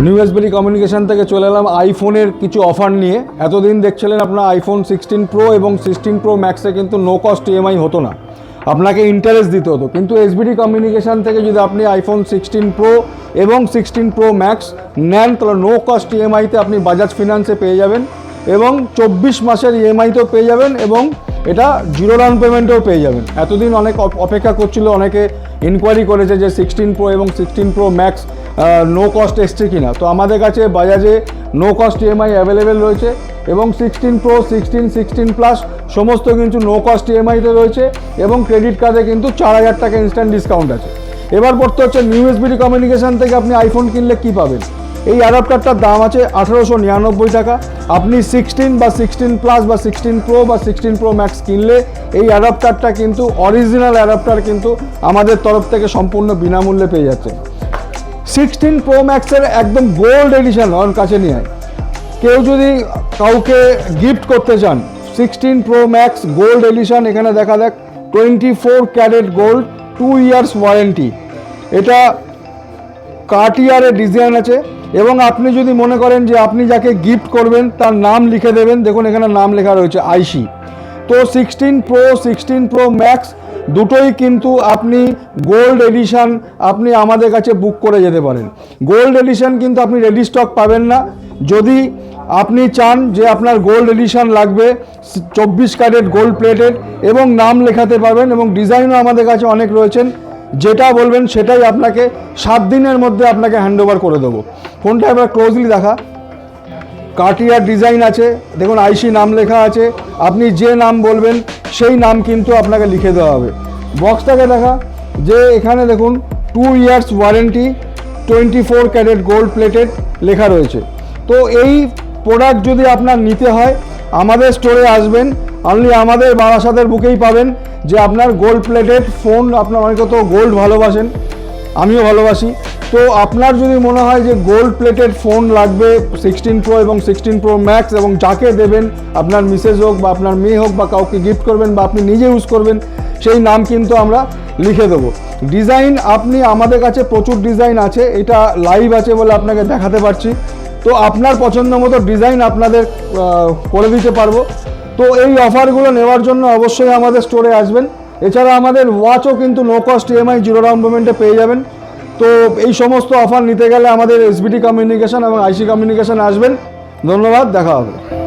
New SBD communication থেকে চলে এলাম আইফোনের কিছু অফার নিয়ে। এতদিন দেখছিলেন আপনার আইফোন সিক্সটিন প্রো এবং সিক্সটিন প্রো ম্যাক্সে কিন্তু নো কস্ট ইএমআই হতো না। আপনাকে ইন্টারেস্ট দিতে হতো। কিন্তু এসবিডি কমিউনিকেশন থেকে যদি আপনি আইফোন সিক্সটিন প্রো এবং সিক্সটিন প্রো ম্যাক্স নেন, তাহলে নো কস্ট ইএমআইতে আপনি বাজাজ ফিনান্সে পেয়ে যাবেন এবং চব্বিশ মাসের ইএমআইতেও পেয়ে যাবেন এবং এটা জিরো ডাউন পেমেন্টেও পেয়ে যাবেন। এতদিন অনেক অপ- অপেক্ষা করছিল, অনেকে ইনকোয়ারি করেছে যে সিক্সটিন প্রো এবং sixteen pro max no cost এসছে কিনা। তো আমাদের কাছে বাজাজে নো কস্ট ইএমআই অ্যাভেলেবেল রয়েছে এবং sixteen pro sixteen sixteen plus সমস্ত কিন্তু নো কস্ট ইএমআইতে রয়েছে এবং ক্রেডিট কার্ডে কিন্তু চার হাজার টাকা ইনস্ট্যান্ট ডিসকাউন্ট আছে। এবার পড়তে হচ্ছে নিউ এসবিডি কমিউনিকেশন থেকে আপনি আইফোন কিনলে কি পাবেন? এই অ্যাডাপ্টারটার দাম আছে আঠারোশো নিরানব্বই টাকা। আপনি সিক্সটিন বা সিক্সটিন প্লাস বা সিক্সটিন প্রো বা সিক্সটিন প্রো ম্যাক্স কিনলে এই অ্যাডাপ্টারটা কিন্তু অরিজিনাল অ্যাডাপ্টার কিন্তু আমাদের তরফ থেকে সম্পূর্ণ বিনামূল্যে পেয়ে যাচ্ছে সিক্সটিন প্রো ম্যাক্সের একদম গোল্ড এডিশন ওর কাছে নিয়ে। কেউ যদি কাউকে গিফট করতে চান, sixteen pro max gold edition, এখানে দেখা দেখ, twenty four carat gold, two years warranty. এটা কার্টিয়ারের ডিজাইন আছে এবং আপনি যদি মনে করেন যে আপনি যাকে গিফট করবেন, তার নাম লিখে দেবেন। দেখুন, এখানে নাম লেখা রয়েছে আইসি তো sixteen pro sixteen pro max দুটোই কিন্তু আপনি গোল্ড এডিশন আপনি আমাদের কাছে বুক করে যেতে পারেন। গোল্ড এডিশন কিন্তু আপনি রেডি স্টক পাবেন না। যদি আপনি চান যে আপনার গোল্ড এডিশন লাগবে, চব্বিশ ক্যারেট গোল্ড প্লেটেড এবং নাম লেখাতে পারবেন এবং ডিজাইনও আমাদের কাছে অনেক রয়েছেন, যেটা বলবেন সেটাই আপনাকে সাত দিনের মধ্যে আপনাকে হ্যান্ড করে দেবো। ফোনটা এবার ক্লোজলি দেখা। কার্টিয়ার ডিজাইন আছে, দেখুন আইসি নাম লেখা আছে, আপনি যে নাম বলবেন, সেই নাম কিন্তু আপনাকে লিখে দেওয়া হবে। বক্সটাকে দেখা, যে এখানে দেখুন two years warranty twenty four carat gold plated লেখা রয়েছে। তো এই প্রোডাক্ট যদি আপনার নিতে হয়, আমাদের স্টোরে আসবেন অনলি আমাদের বারাসাতের বুকেই পাবেন যে আপনার গোল্ড প্লেটেড ফোন আপনার অনেকে তো গোল্ড ভালোবাসেন, আমিও ভালোবাসি। তো আপনার যদি মনে হয় যে গোল্ড প্লেটেড ফোন লাগবে সিক্সটিন প্রো এবং সিক্সটিন প্রো ম্যাক্স এবং যাকে দেবেন, আপনার মিসেস হোক বা আপনার মেয়ে হোক বা কাউকে গিফট করবেন বা আপনি নিজে ইউজ করবেন, সেই নাম কিন্তু আমরা লিখে দেবো। ডিজাইন আপনি আমাদের কাছে প্রচুর ডিজাইন আছে, এটা লাইভ আছে বলে আপনাকে দেখাতে পারছি। তো আপনার পছন্দ মতো ডিজাইন আপনাদের করে দিতে পারব। তো এই অফারগুলো নেওয়ার জন্য অবশ্যই আমাদের স্টোরে আসবেন। এছাড়া আমাদের ওয়াচও কিন্তু no cost EMI zero down পেমেন্টে পেয়ে যাবেন। তো এই সমস্ত অফার নিতে গেলে আমাদের এসবিটি কমিউনিকেশন এবং আইসি কমিউনিকেশন আসবেন। ধন্যবাদ, দেখা হবে।